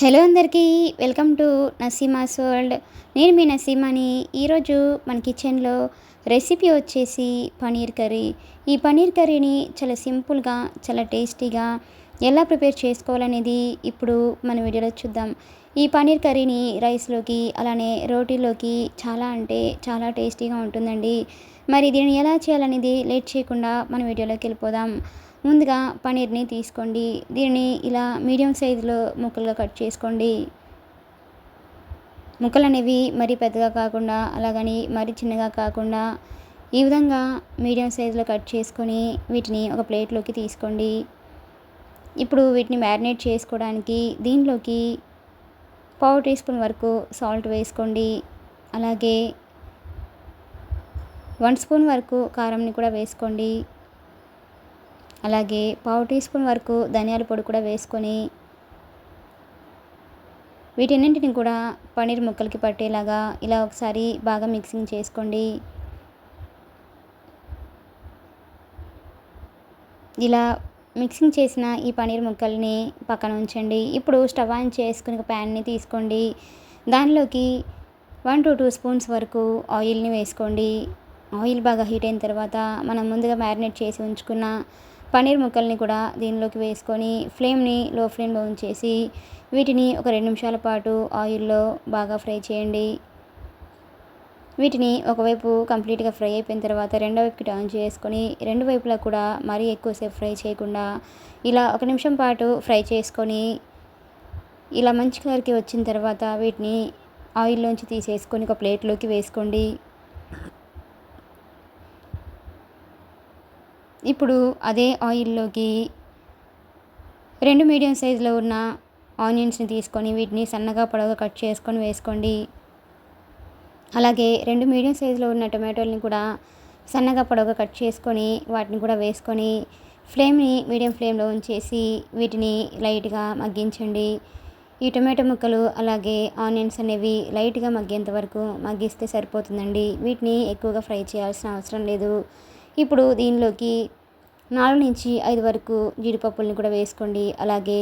Hello అందరికీ welcome to Naseema's world. నేను మీ నసీమాని. ఈరోజు మన కిచెన్లో రెసిపీ వచ్చేసి పనీర్ కర్రీ. ఈ పనీర్ కర్రీని చాలా సింపుల్గా చాలా టేస్టీగా ఎలా ప్రిపేర్ చేసుకోవాలనేది ఇప్పుడు మన వీడియోలో చూద్దాం. ఈ పనీర్ కర్రీని రైస్లోకి అలానే రోటీలోకి చాలా అంటే చాలా టేస్టీగా ఉంటుందండి. మరి దీన్ని ఎలా చేయాలనేది లేట్ చేయకుండా మన వీడియోలోకి వెళ్ళిపోదాం. ముందుగా పనీర్ని తీసుకోండి. దీనిని ఇలా మీడియం సైజులో ముక్కలుగా కట్ చేసుకోండి. ముక్కలు అనేవి మరీ పెద్దగా కాకుండా అలాగని మరీ చిన్నగా కాకుండా ఈ విధంగా మీడియం సైజులో కట్ చేసుకొని వీటిని ఒక ప్లేట్లోకి తీసుకోండి. ఇప్పుడు వీటిని మ్యారినేట్ చేసుకోవడానికి దీనిలోకి పావు టీ స్పూన్ వరకు సాల్ట్ వేసుకోండి. అలాగే వన్ స్పూన్ వరకు కారంని కూడా వేసుకోండి. అలాగే పావు టీ స్పూన్ వరకు ధనియాల పొడి కూడా వేసుకొని వీటన్నింటిని కూడా పన్నీర్ ముక్కలకి పట్టేలాగా ఇలా ఒకసారి బాగా మిక్సింగ్ చేసుకోండి. ఇలా మిక్సింగ్ చేసిన ఈ పన్నీర్ ముక్కల్ని పక్కన ఉంచండి. ఇప్పుడు స్టవ్ ఆన్ చేసుకుని ఒక ప్యాన్ని తీసుకోండి. దానిలోకి వన్ టు టూ స్పూన్స్ వరకు ఆయిల్ని వేసుకోండి. ఆయిల్ బాగా హీట్ అయిన తర్వాత మనం ముందుగా మ్యారినేట్ చేసి ఉంచుకున్న పన్నీర్ ముక్కల్ని కూడా దీనిలోకి వేసుకొని ఫ్లేమ్ని లో ఫ్లేమ్లో ఉంచేసి వీటిని ఒక రెండు నిమిషాల పాటు ఆయిల్లో బాగా ఫ్రై చేయండి. వీటిని ఒకవైపు కంప్లీట్గా ఫ్రై అయిపోయిన తర్వాత రెండో వైపుకి టర్న్ చేసుకొని రెండు వైపులా కూడా మరీ ఎక్కువసేపు ఫ్రై చేయకుండా ఇలా ఒక నిమిషం పాటు ఫ్రై చేసుకొని ఇలా మంచి కలర్కి వచ్చిన తర్వాత వీటిని ఆయిల్లోంచి తీసేసుకొని ఒక ప్లేట్లోకి వేసుకోండి. ఇప్పుడు అదే ఆయిల్లోకి రెండు మీడియం సైజులో ఉన్న ఆనియన్స్ని తీసుకొని వీటిని సన్నగా పొడవుగా కట్ చేసుకొని వేసుకోండి. అలాగే రెండు మీడియం సైజులో ఉన్న టొమాటోల్ని కూడా సన్నగా పొడవుగా కట్ చేసుకొని వాటిని కూడా వేసుకొని ఫ్లేమ్ని మీడియం ఫ్లేమ్లో ఉంచేసి వీటిని లైట్గా మగ్గించండి. ఈ టొమాటో ముక్కలు అలాగే ఆనియన్స్ అనేవి లైట్గా మగ్గేంత వరకు మగ్గిస్తే సరిపోతుందండి. వీటిని ఎక్కువగా ఫ్రై చేయాల్సిన అవసరం లేదు. ఇప్పుడు దీనిలోకి నాలుగు నుంచి ఐదు వరకు జీడిపప్పుల్ని కూడా వేసుకోండి. అలాగే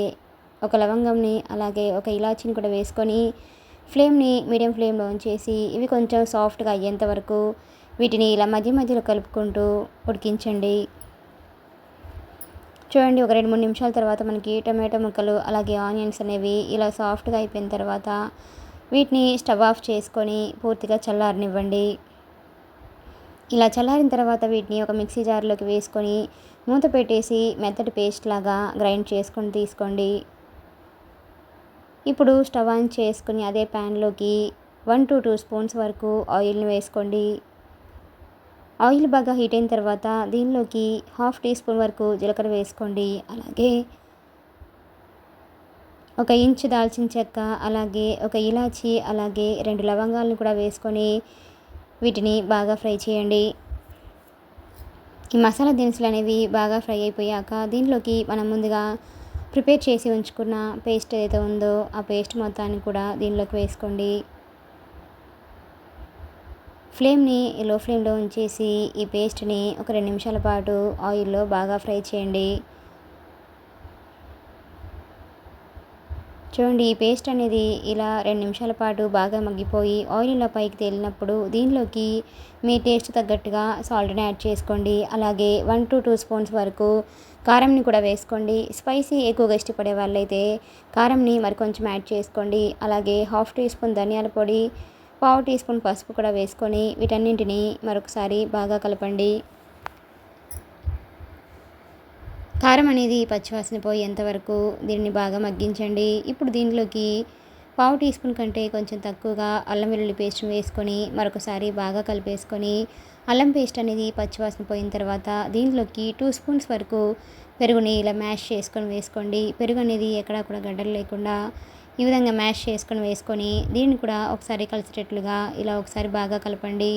ఒక లవంగంని అలాగే ఒక ఇలాచీని కూడా వేసుకొని ఫ్లేమ్ని మీడియం ఫ్లేమ్లో ఉంచేసి ఇవి కొంచెం సాఫ్ట్గా అయ్యేంత వరకు వీటిని ఇలా మధ్య మధ్యలో కలుపుకుంటూ ఉడికించండి. చూడండి ఒక రెండు మూడు నిమిషాల తర్వాత మనకి టమాటో ముక్కలు అలాగే ఆనియన్స్ అనేవి ఇలా సాఫ్ట్గా అయిపోయిన తర్వాత వీటిని స్టవ్ ఆఫ్ చేసుకొని పూర్తిగా చల్లారనివ్వండి. ఇలా చల్లారిన తర్వాత వీటిని ఒక మిక్సీ జార్లోకి వేసుకొని మూత పెట్టేసి మెత్తటి పేస్ట్ లాగా గ్రైండ్ చేసుకొని తీసుకోండి. ఇప్పుడు స్టవ్ ఆన్ చేసుకుని అదే ప్యాన్లోకి వన్ టు టూ స్పూన్స్ వరకు ఆయిల్ని వేసుకోండి. ఆయిల్ బాగా హీట్ అయిన తర్వాత దీనిలోకి హాఫ్ టీ స్పూన్ వరకు జీలకర్ర వేసుకోండి. అలాగే ఒక ఇంచు దాల్చిన చెక్క అలాగే ఒక ఇలాచి అలాగే రెండు లవంగాలను కూడా వేసుకొని వీటిని బాగా ఫ్రై చేయండి. ఈ మసాలా దినుసులు అనేవి బాగా ఫ్రై అయిపోయాక దీనిలోకి మనం ముందుగా ప్రిపేర్ చేసి ఉంచుకున్న పేస్ట్ ఏదైతే ఉందో ఆ పేస్ట్ మొత్తాన్ని కూడా దీనిలోకి వేసుకోండి. ఫ్లేమ్ని లో ఫ్లేమ్లో ఉంచేసి ఈ పేస్ట్ని ఒక రెండు నిమిషాల పాటు ఆయిల్లో బాగా ఫ్రై చేయండి. చూడండి ఈ పేస్ట్ అనేది ఇలా రెండు నిమిషాల పాటు బాగా మగ్గిపోయి ఆయిల్ ఇలా పైకి తేలినప్పుడు దీనిలోకి మీ టేస్ట్ తగ్గట్టుగా సాల్ట్ని యాడ్ చేసుకోండి. అలాగే వన్ టు టూ స్పూన్స్ వరకు కారంని కూడా వేసుకోండి. స్పైసీ ఎక్కువగా ఇష్టపడే వాళ్ళైతే కారంని మరి కొంచెం యాడ్ చేసుకోండి. అలాగే హాఫ్ టీ స్పూన్ ధనియాల పొడి పావు టీ స్పూన్ పసుపు కూడా వేసుకొని వీటన్నింటిని మరొకసారి బాగా కలపండి. కారం అనేది పచ్చివాసన పోయేంత వరకు దీన్ని బాగా మగ్గించండి. ఇప్పుడు దీనిలోకి పావు టీ స్పూన్ కంటే కొంచెం తక్కువగా అల్లం వెల్లుల్లి పేస్ట్ వేసుకొని మరొకసారి బాగా కలిపేసుకొని అల్లం పేస్ట్ అనేది పచ్చివాసన పోయిన తర్వాత దీనిలోకి టూ స్పూన్స్ వరకు పెరుగుని ఇలా మ్యాష్ చేసుకొని వేసుకోండి. పెరుగు అనేది ఎక్కడా కూడా గడ్డలు లేకుండా ఈ విధంగా మ్యాష్ చేసుకొని వేసుకొని దీన్ని కూడా ఒకసారి కలిసేటట్లుగా ఇలా ఒకసారి బాగా కలపండి.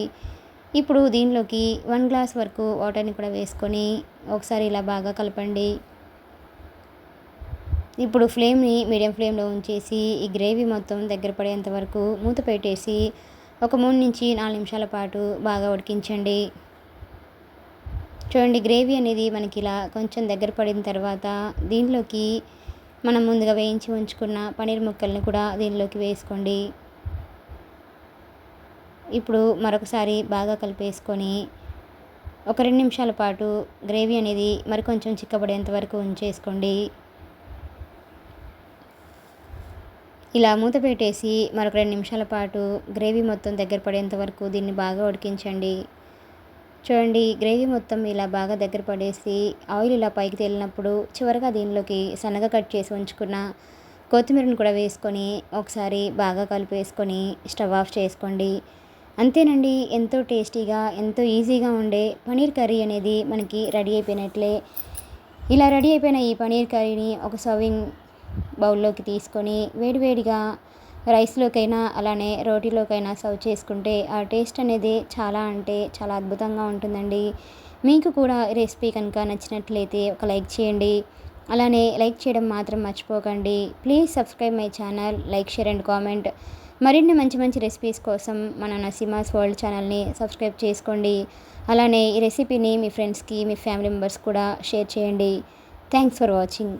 ఇప్పుడు దీనిలోకి వన్ గ్లాస్ వరకు వాటర్ని కూడా వేసుకొని ఒకసారి ఇలా బాగా కలపండి. ఇప్పుడు ఫ్లేమ్ని మీడియం ఫ్లేమ్లో ఉంచేసి ఈ గ్రేవీ మొత్తం దగ్గర పడేంత వరకు మూత పెట్టేసి ఒక మూడు నుంచి నాలుగు నిమిషాల పాటు బాగా ఉడికించండి. చూడండి గ్రేవీ అనేది మనకి ఇలా కొంచెం దగ్గర పడిన తర్వాత దీనిలోకి మనం ముందుగా వేయించి ఉంచుకున్న పన్నీర్ ముక్కల్ని కూడా దీనిలోకి వేసుకోండి. ఇప్పుడు మరొకసారి బాగా కలిపేసుకొని ఒక రెండు నిమిషాల పాటు గ్రేవీ అనేది మరికొంచెం చిక్కబడేంత వరకు ఉంచేసుకోండి. ఇలా మూత పెట్టేసి మరొక రెండు నిమిషాల పాటు గ్రేవీ మొత్తం దగ్గర పడేంత వరకు దీన్ని బాగా ఉడికించండి. చూడండి గ్రేవీ మొత్తం ఇలా బాగా దగ్గర పడేసి ఆయిల్ ఇలా పైకి తేలినప్పుడు చివరిగా దీనిలోకి సన్నగా కట్ చేసి ఉంచుకున్న కొత్తిమీరను కూడా వేసుకొని ఒకసారి బాగా కలిపేసుకొని స్టవ్ ఆఫ్ చేసుకోండి. అంతేనండి ఎంతో టేస్టీగా ఎంతో ఈజీగా ఉండే పనీర్ కర్రీ అనేది మనకి రెడీ అయిపోయినట్లే. ఇలా రెడీ అయిపోయిన ఈ పనీర్ కర్రీని ఒక సర్వింగ్ బౌల్లోకి తీసుకొని వేడివేడిగా రైస్లోకైనా అలానే రోటీలోకైనా సర్వ్ చేసుకుంటే ఆ టేస్ట్ అనేది చాలా అంటే చాలా అద్భుతంగా ఉంటుందండి. మీకు కూడా రెసిపీ కనుక నచ్చినట్లయితే ఒక లైక్ చేయండి. అలానే లైక్ చేయడం మాత్రం మర్చిపోకండి. Please subscribe my channel like share and comment. మరిన్ని మంచి మంచి రెసిపీస్ కోసం మన నసీమాస్ వరల్డ్ ఛానల్ని సబ్స్క్రైబ్ చేసుకోండి. అలానే ఈ రెసిపీని మీ ఫ్రెండ్స్కి మీ ఫ్యామిలీ మెంబర్స్ కూడా షేర్ చేయండి. Thanks for watching